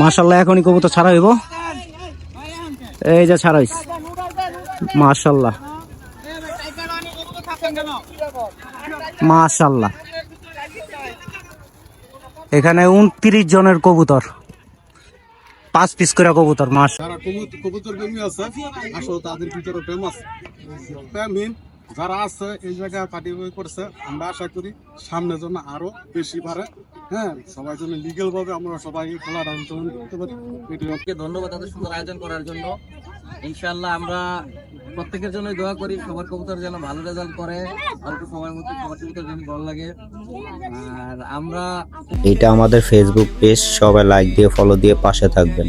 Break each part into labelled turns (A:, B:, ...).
A: মাশাল্লাহ এখনই কবুতর ছাড়া হইব। এই যে ছাড়া হইছে। মাশাল্লাহ মাশাল্লাহ এখানে উনত্রিশ জনের কবুতর। পাঁচ পিস করে কবুতর মাস
B: কবুতর প্রেমী আছে তাদের ভিতরে প্রেম আছে। প্রেমহীন যারা আছে এই জায়গায় পার্টি করছে আমরা আশা করি সামনে জন্য আরও বেশি পারে হ্যাঁ সবাই জন্য লিগেল ভাবে আমরা সবাই খেলার অংশগ্রহণ করতে পারি।
C: ধন্যবাদ এত সুন্দর আয়োজন করার জন্য। ইনশাআল্লাহ আমরা প্রত্যেকের জন্য দোয়া করি সবার কবুতর যেন ভালো রেজাল্ট করে অল্প সময়ের মধ্যে সবার কবুতর যেন ভালো লাগে। আর আমরা
D: এটা আমাদের ফেসবুক পেজ সবাই লাইক দিয়ে ফলো দিয়ে পাশে থাকবেন।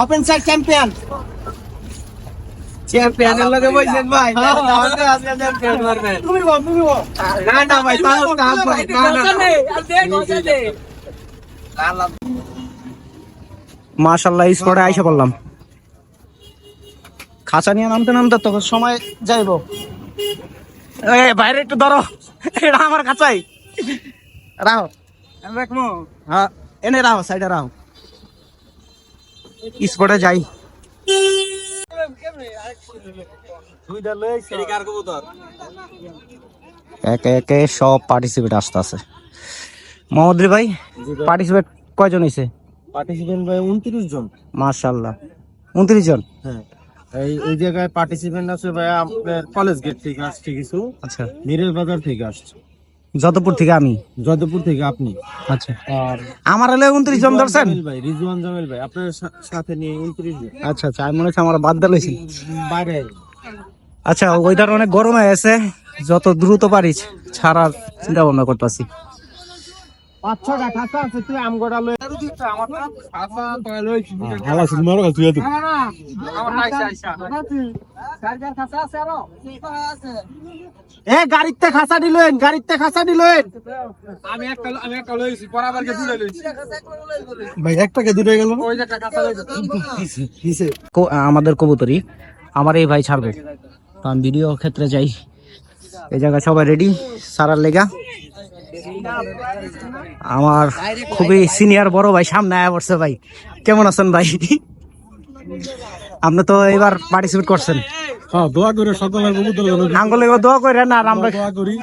A: ওপেন সাইড স্পটে আইসা পড়লাম। খাঁচা নিয়ে নামতে নামতে তো সময় যাইব। বাইরে একটু ধরো, এটা আমার খাঁচাই। রাও হ্যাঁ এনে রাও সাইডে রাও স্পটে যাই। একে একে সব পার্টিসিপেট আসতে আছে মোহাম্মদ ভাই। পার্টিসিপেট কয়জন হয়েছে
E: পার্টিসিপেন্ট ভাই উনত্রিশ জন।
A: মার্শাল্লাহ উনত্রিশ জন?
E: হ্যাঁ। এই এই জায়গায় পার্টিসিপেন্ট আছে ভাই আপনার কলেজ গেট থেকে আসছে কিছু।
A: আচ্ছা।
E: মিরেল বাজার থেকে আসছে।
A: যতপুর থেকে আমি।
E: যাদবপুর থেকে আপনি।
A: আচ্ছা।
E: আর
A: আমার হলে উনত্রিশ জন ধরছেন?
E: ভাই রিজওয়ান জামিল ভাই আপনার সাথে নিয়ে উনত্রিশ জন।
A: আচ্ছা আচ্ছা আমি মনে হচ্ছে আমার বাদ দিয়েছি
E: বাইরে
A: আচ্ছা ওইটার অনেক গরম হয়ে আছে যত দ্রুত পারিস ছাড়ার চিন্তা ভাবনা করতেছি।
E: আছে তুই
B: হালা কাছে তুই
A: এ গাড়িতে খাসা দিলেন গাড়িতে খাসা দিলেন
B: আমি একটা আমি একটা লইছি বরাবর কে দুলে লইছি
E: ভাই একটাকে দুটো গেল
B: ওই একটা কাঁচা লইছি
A: আমাদের কবুতরি আমার এই ভাই ছাড়বে। তো আমি ভিডিও ক্ষেত্রে যাই। এই জায়গায় সবাই রেডি সারার লেগা। আমার খুবই সিনিয়র বড় ভাই সামনে আয়া পড়ছে ভাই। কেমন আছেন ভাই? আপনি তো এবার পার্টিসিপেট করছেন।
B: হ্যাঁ দোয়া করে সকলের
A: আঙ্গুলে দোয়া করে না আমরা
B: দোয়া করি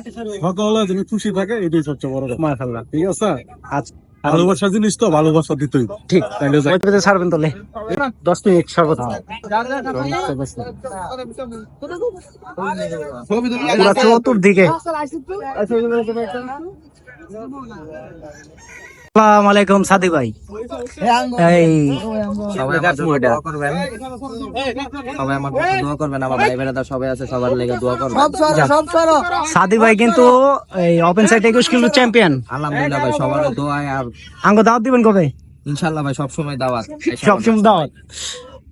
B: সকলে যেন খুশি থাকে এটাই সবচেয়ে বড় কথা। ঠিক আছে?
A: আচ্ছা।
B: ভালোবাসা জিনিস তো ভালোবাসা দিতেই
A: ঠিক। তাহলে। ছাড়বেন তাহলে। দশ মিনিট সর্বোচ্চ চতুর্দিকে। আসসালামু আলাইকুম সাদি ভাই। এই
C: সবাই আমার জন্য দোয়া করবেন। সবাই আমার জন্য দোয়া করবেন আমার ভাই সবাই আছে সবার লেগে দোয়া করবেন।
A: সাদি ভাই কিন্তু এই ওপেন সাইড একুশ কিলো চ্যাম্পিয়ন
C: আলহামদুলিল্লাহ ভাই সবার দোয়ায় আর
A: আঙ্গ দাওয়াত দিবেন কবে?
C: ইনশাআল্লাহ ভাই সব সময় দাওয়াত।
A: সবসময় দাওয়াত।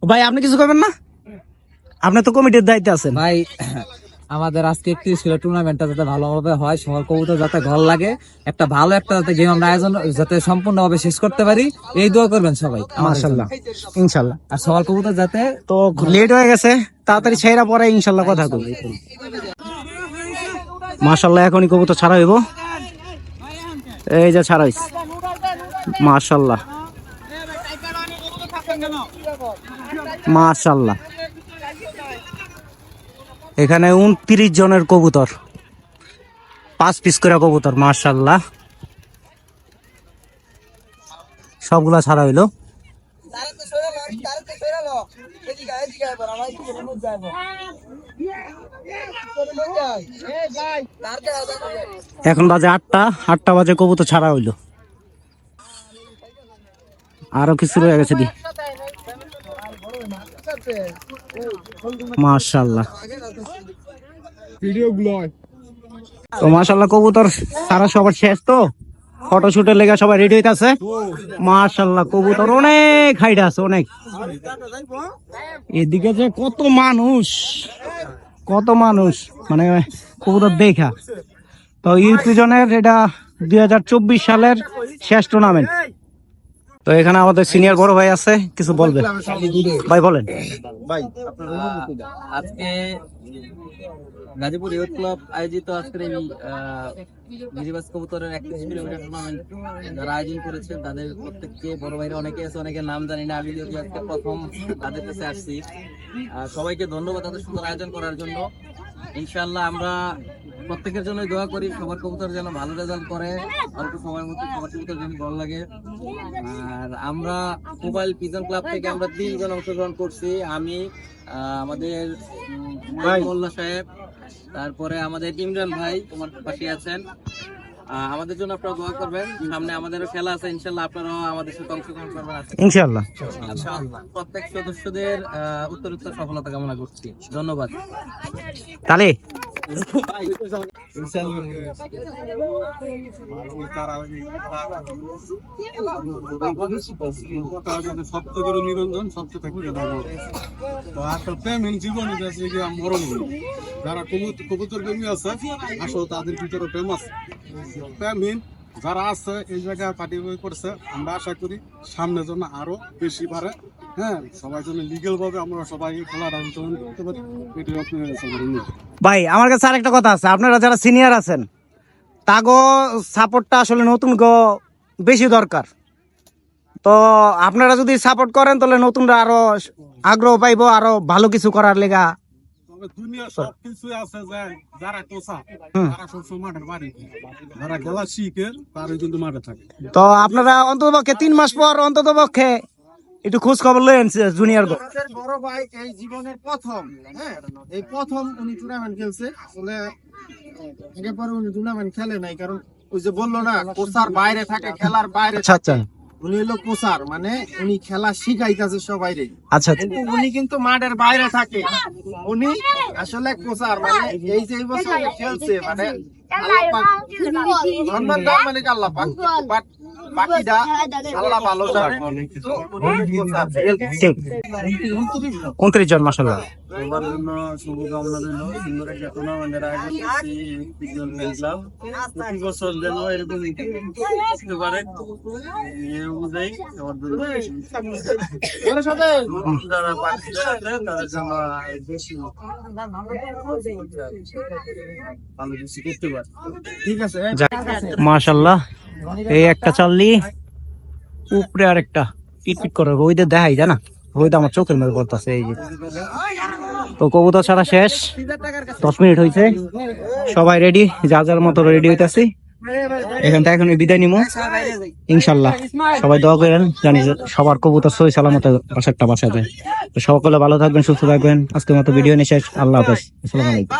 A: ভাই আপনি কিছু করবেন না? আপনি তো কমিটির দায়িত্বে আছেন।
C: ভাই আমাদের আজকে একটি কিলো টুর্নামেন্টটা যাতে ভালোভাবে হয় সবার কবুতর যাতে ঘর লাগে একটা ভালো একটা যাতে গেম আমরা আয়োজন যাতে সম্পূর্ণভাবে শেষ করতে পারি এই দোয়া করবেন সবাই
A: মাশাল্লাহ ইনশাল্লাহ
C: আর সবার কবুতর যাতে
A: তো লেট হয়ে গেছে তাড়াতাড়ি ছেড়া পরে ইনশাল্লাহ কথা কই মাশাল্লাহ এখনই কবুতর ছাড়া হইব। এই যে ছাড়া হইছে। মাশাল্লাহ মাশাল্লাহ এখানে উনত্রিশ জনের কবুতর। পাঁচ পিস করে কবুতর মাশাল্লাহ সবগুলা ছাড়া হইল। এখন বাজে আটটা আটটা বাজে কবুতর ছাড়া হইল। আরও কিছু রয়ে গেছে দি। মাশাল্লাহ তো মাশাল্লাহ কবুতর সারা সবার শেষ তো? ফটো লেগে সবাই রেডি হইতাছে? মাশাল্লাহ কবুতর অনেক হাইট আছে অনেক। এদিকে যে কত মানুষ কত মানুষ মানে কবুতর দেখা। তো ইউপিজনের এটা দুই হাজার চব্বিশ সালের শেষ টুর্নামেন্ট তো এখানে আমাদের সিনিয়র বড় ভাই আছে কিছু বলবেন ভাই বলেন।
C: আজকে গাজীপুর ইউথ ক্লাব আয়োজিত আজকের এই গিরিবাস কবুতরের একত্রিশ কিলোমিটার টুর্নামেন্ট যারা আয়োজন করেছেন তাদের প্রত্যেককে বড় ভাইরা অনেকে আছে অনেকের নাম জানি না আমি যদি আজকে প্রথম তাদের কাছে আসছি। সবাইকে ধন্যবাদ তাদের সুন্দর আয়োজন করার জন্য। ইনশাআল্লাহ আমরা প্রত্যেকের জন্য দোয়া করি সবার কবুতর যেন ভালো রেজাল্ট করে অল্প সময়ের মধ্যে সবার কবুতর যেন ভালো লাগে। আর আমরা মোবাইল পিজন ক্লাব থেকে আমরা তিনজন অংশগ্রহণ করছি আমি আহ, আমাদের মোল্লা সাহেব তারপরে আমাদের ইমরান ভাই তোমার পাশে আছেন। আমাদের জন্য আপনারা দোয়া করবেন। সামনে আমাদেরও খেলা আছে ইনশাল্লাহ আপনারাও আমাদের সাথে অংশগ্রহণ করবেন করি।
A: ইনশাল্লাহ।
C: প্রত্যেক সদস্যদের উত্তর উত্তর সফলতা কামনা করছি। ধন্যবাদ।
A: তাহলে
B: নিরঞ্জন সবচেয়ে জীবন যারা কবুতর প্রেমী আছে আসলে তাদের ভিতরে প্রেম আছে প্রেমহীন যারা আছে এই জায়গায় পার্টি করছে, আমরা আশা করি সামনে জন্য আরও বেশি পারে হ্যাঁ সবাই জন্য লিগেল ভাবে আমরা সবাই খেলাটা অংশগ্রহণ করতে পারি অনুরোধ।
A: ভাই, আমার কাছে আর একটা কথা আছে। আপনারা যারা সিনিয়র আছেন, তাগো সাপোর্টটা আসলে নতুন গো বেশি দরকার। তো আপনারা যদি সাপোর্ট করেন, তাহলে নতুনরা আরও আগ্রহ পাইবো, আরও ভালো কিছু করার লেগা
B: দুনিয়া সব কিছু আছে যে যারা কোসা তারা সবসময় মাঠের বাড়ি যারা খেলা শিখে তারাই কিন্তু মাঠে থাকে।
A: তো আপনারা অন্তত পক্ষে তিন মাস পর অন্তত পক্ষে একটু খোঁজ খবর লইন জুনিয়র গো
E: বড় ভাই এই জীবনের প্রথম হ্যাঁ? এই প্রথম উনি টুর্নামেন্ট খেলছে। আসলে পরে উনি টুর্নামেন্ট খেলে নাই কারণ ওই যে বলল না কোচার বাইরে থাকে খেলার বাইরে
A: আচ্ছা আচ্ছা।
E: উনি হলো কোচার মানে উনি খেলা শিখাইতেছে সবাইরে।
A: আচ্ছা। আচ্ছা।
E: কিন্তু উনি কিন্তু মাঠের বাইরে থাকে। উনি আসলে কোচার মানে এই যে এই বছর খেলছে মানে আল্লাহ পাক ধন্যবাদ। মানে আল্লাহ পাক। বাট বাকিটা আল্লাহ ভালো জানে
A: উনত্রিশ মাসাল্লাহ
C: জন্য শুভকামনা রইল। সুন্দর একটা টুর্নামেন্টের আয়োজন পিজন খেললাম প্রতি বছর যেন এরকম আসতে পারে। এই অনুযায়ী সবার যারা পার্টিরা আছে তাদের জন্য বেশি ভালো কিছু করতে পারে
E: ঠিক আছে।
A: মাশাল্লাহ এই একটা চাললি, উপরে আরেকটা পিটপিট করে ওইদের দেখাই, জানা? ওইটা আমার চোখের মধ্যে পড়তেছে, এই যে। তো কবুতর ছাড়া শেষ, দশ মিনিট হয়েছে সবাই রেডি যা যার মতো রেডি হইতাছি। এখান থেকে এখন বিদায় নিবো ইনশাল্লাহ, সবাই দোয়া করেন, জানি সবার কবুতর সই সালামত বাসারটা বাসাতে তো সকলে ভালো থাকবেন, সুস্থ থাকবেন। আজকের মতো ভিডিও নিয়ে শেষ, আল্লাহ হাফেজ। আসসালামু আলাইকুম।